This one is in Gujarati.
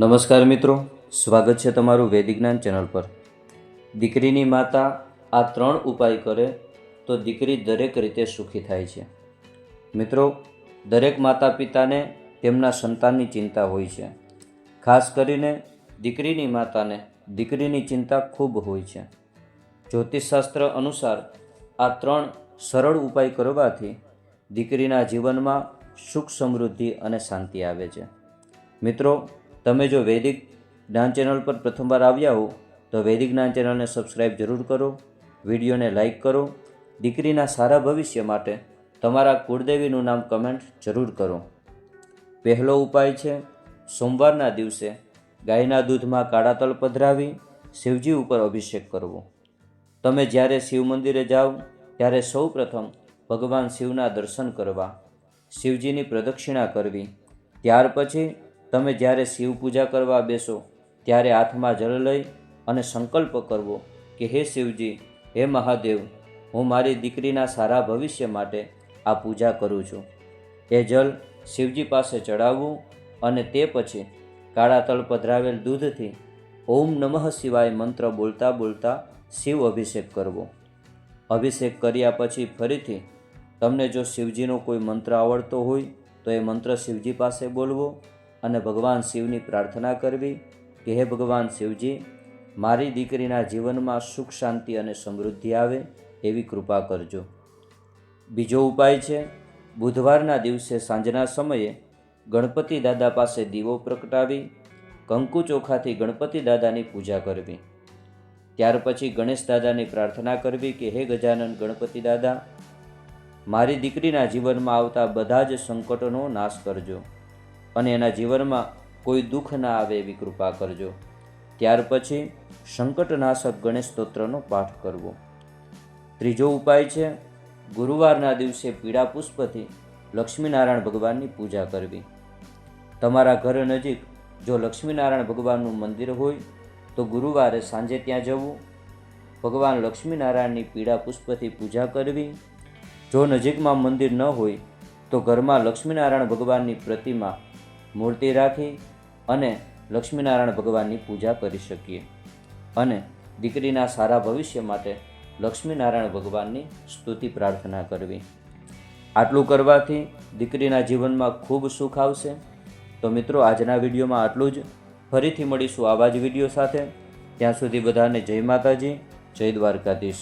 નમસ્કાર મિત્રો, સ્વાગત છે તમારું વૈદિક જ્ઞાન ચેનલ પર. દીકરીની માતા આ ત્રણ ઉપાય કરે તો દીકરી દરેક રીતે સુખી થાય છે. મિત્રો, દરેક માતા પિતાને તેમના સંતાનની ચિંતા હોય છે. ખાસ કરીને દીકરીની માતાને દીકરીની ચિંતા ખૂબ હોય છે. જ્યોતિષશાસ્ત્ર અનુસાર આ ત્રણ સરળ ઉપાય કરવાથી દીકરીના જીવનમાં સુખ સમૃદ્ધિ અને શાંતિ આવે છે. મિત્રો તમે જો વૈદિક જ્ઞાન ચેનલ પર પ્રથમવાર આવ્યા હો, તો વૈદિક જ્ઞાન ચેનલને સબસ્ક્રાઈબ જરૂર કરો, વિડીયોને લાઇક કરો, દીકરીના સારા ભવિષ્ય માટે તમારા કુળદેવીનું નામ કમેન્ટ જરૂર કરો. પહેલો ઉપાય છે, સોમવારના દિવસે ગાયના દૂધમાં કાળા તલ પધરાવી શિવજી ઉપર અભિષેક કરવો. તમે જ્યારે શિવ મંદિરે જાઓ, ત્યારે સૌ પ્રથમ ભગવાન શિવના દર્શન કરવા, શિવજીની પ્રદક્ષિણા કરવી. ત્યાર પછી તમે જ્યારે શિવ પૂજા કરવા બેસો, ત્યારે હાથમાં જળ લઈ અને સંકલ્પ કરવો કે હે શિવજી, હે મહાદેવ, હું મારી દીકરીના સારા ભવિષ્ય માટે આ પૂજા કરું છું. એ જલ શિવજી પાસે ચડાવવું અને તે પછી કાળા તલ પધરાવેલ દૂધથી ઓમ નમઃ શિવાય મંત્ર બોલતા બોલતા શિવ અભિષેક કરવો. અભિષેક કર્યા પછી ફરીથી તમને જો શિવજીનો કોઈ મંત્ર આવડતો હોય, તો એ મંત્ર શિવજી પાસે બોલવો અને ભગવાન શિવની પ્રાર્થના કરવી કે હે ભગવાન શિવજી, મારી દીકરીના જીવનમાં સુખ, શાંતિ અને સમૃદ્ધિ આવે એવી કૃપા કરજો. બીજો ઉપાય છે, બુધવારના દિવસે સાંજના સમયે ગણપતિ દાદા પાસે દીવો પ્રગટાવી, કંકુ ચોખાથી ગણપતિ દાદાની પૂજા કરવી. ત્યાર પછી ગણેશ દાદાની પ્રાર્થના કરવી કે હે ગજાનન ગણપતિ દાદા, મારી દીકરીના જીવનમાં આવતા બધા જ સંકટોનો નાશ કરજો. અને એના જીવનમાં કોઈ દુઃખ ના આવે એવી કૃપા કરજો. ત્યાર પછી સંકટનાશક ગણેશ સ્તોત્રનો પાઠ કરવો. ત્રીજો ઉપાય છે, ગુરુવારના દિવસે પીળા પુષ્પથી લક્ષ્મીનારાયણ ભગવાનની પૂજા કરવી. તમારા ઘર નજીક જો લક્ષ્મીનારાયણ ભગવાનનું મંદિર હોય, તો ગુરુવારે સાંજે ત્યાં જવું. ભગવાન લક્ષ્મીનારાયણની પીળા પુષ્પથી પૂજા કરવી. જો નજીકમાં મંદિર ન હોય, તો ઘરમાં લક્ષ્મીનારાયણ ભગવાનની પ્રતિમા મૂર્તિ રાખી અને લક્ષ્મીનારાયણ ભગવાનની પૂજા કરી શકીએ. અને દીકરીના સારા ભવિષ્ય માટે લક્ષ્મીનારાયણ ભગવાનની સ્તુતિ પ્રાર્થના કરવી. આટલું કરવાથી દીકરીના જીવનમાં ખૂબ સુખ આવશે. તો મિત્રો, આજના વિડીયોમાં આટલું જ. ફરીથી મળીશું આવા જ વીડિયો સાથે. ત્યાં સુધી બધાને જય માતાજી, જય દ્વારકાધીશ.